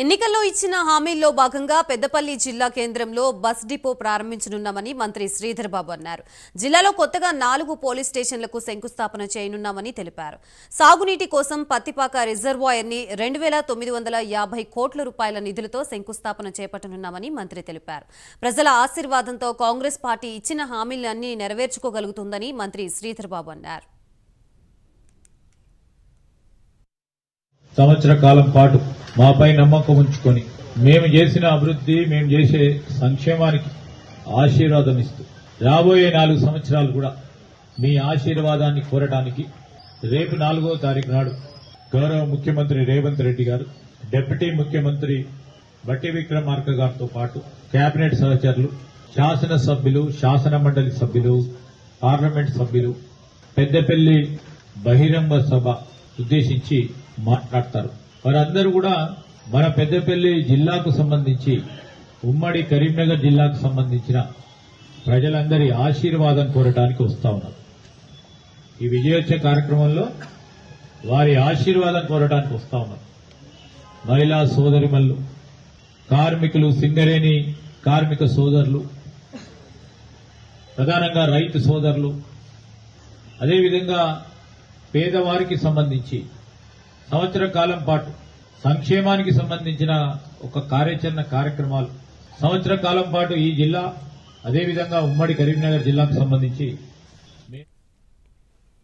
ఎన్నికల్లో ఇచ్చిన హామీల్లో భాగంగా పెద్దపల్లి జిల్లా కేంద్రంలో బస్ డిపో ప్రారంభించనున్నామని మంత్రి శ్రీధర్ బాబు అన్నారు. జిల్లాలో కొత్తగా నాలుగు పోలీస్ స్టేషన్లకు శంకుస్థాపన చేయనున్నామని తెలిపారు. సాగునీటి కోసం పత్తిపాక రిజర్వాయర్ని రెండు వేల తొమ్మిది వందల యాభై కోట్ల రూపాయల నిధులతో శంకుస్థాపన చేపట్టనున్నామని మంత్రి తెలిపారు. ప్రజల ఆశీర్వాదంతో కాంగ్రెస్ పార్టీ ఇచ్చిన హామీలన్నీ నెరవేర్చుకోగలుగుతుందని మంత్రి శ్రీధర్ బాబు అన్నారు. సంవత్సర కాలం పాటు మాపై నమ్మకం ఉంచుకొని మేము చేసిన అభివృద్ధి మేము చేసే సంక్షేమానికి ఆశీర్వాదం ఇస్తూ రాబోయే నాలుగు సంవత్సరాలు కూడా మీ ఆశీర్వాదాన్ని కోరడానికి రేపు నాలుగో తారీఖు నాడు గౌరవ ముఖ్యమంత్రి రేవంత్ రెడ్డి గారు డిప్యూటీ ముఖ్యమంత్రి బట్టి విక్రమార్క గారితో పాటు కేబినెట్ సహచరులు శాసన సభ్యులు శాసన మండలి సభ్యులు పార్లమెంట్ సభ్యులు పెద్దపల్లి బహిరంగ సభ ఉద్దేశించి మాట్లాడతారు. వారందరూ కూడా మన పెద్దపల్లి జిల్లాకు సంబంధించి ఉమ్మడి కరీంనగర్ జిల్లాకు సంబంధించిన ప్రజలందరి ఆశీర్వాదం కోరటానికి వస్తా ఉన్నారు. ఈ విజయోత్సవ కార్యక్రమంలో వారి ఆశీర్వాదం కోరటానికి వస్తా ఉన్నారు. మహిళా సోదరిమల్లు కార్మికులు సింగరేణి కార్మిక సోదరులు ప్రధానంగా రైతు సోదరులు అదేవిధంగా పేదవారికి సంబంధించి సంవత్సర కాలం పాటు సంక్షేమానికి సంబంధించిన ఒక కార్యాచరణ కార్యక్రమాలు. సంవత్సర కాలం పాటు ఈ జిల్లా అదేవిధంగా ఉమ్మడి కరీంనగర్ జిల్లాకు సంబంధించి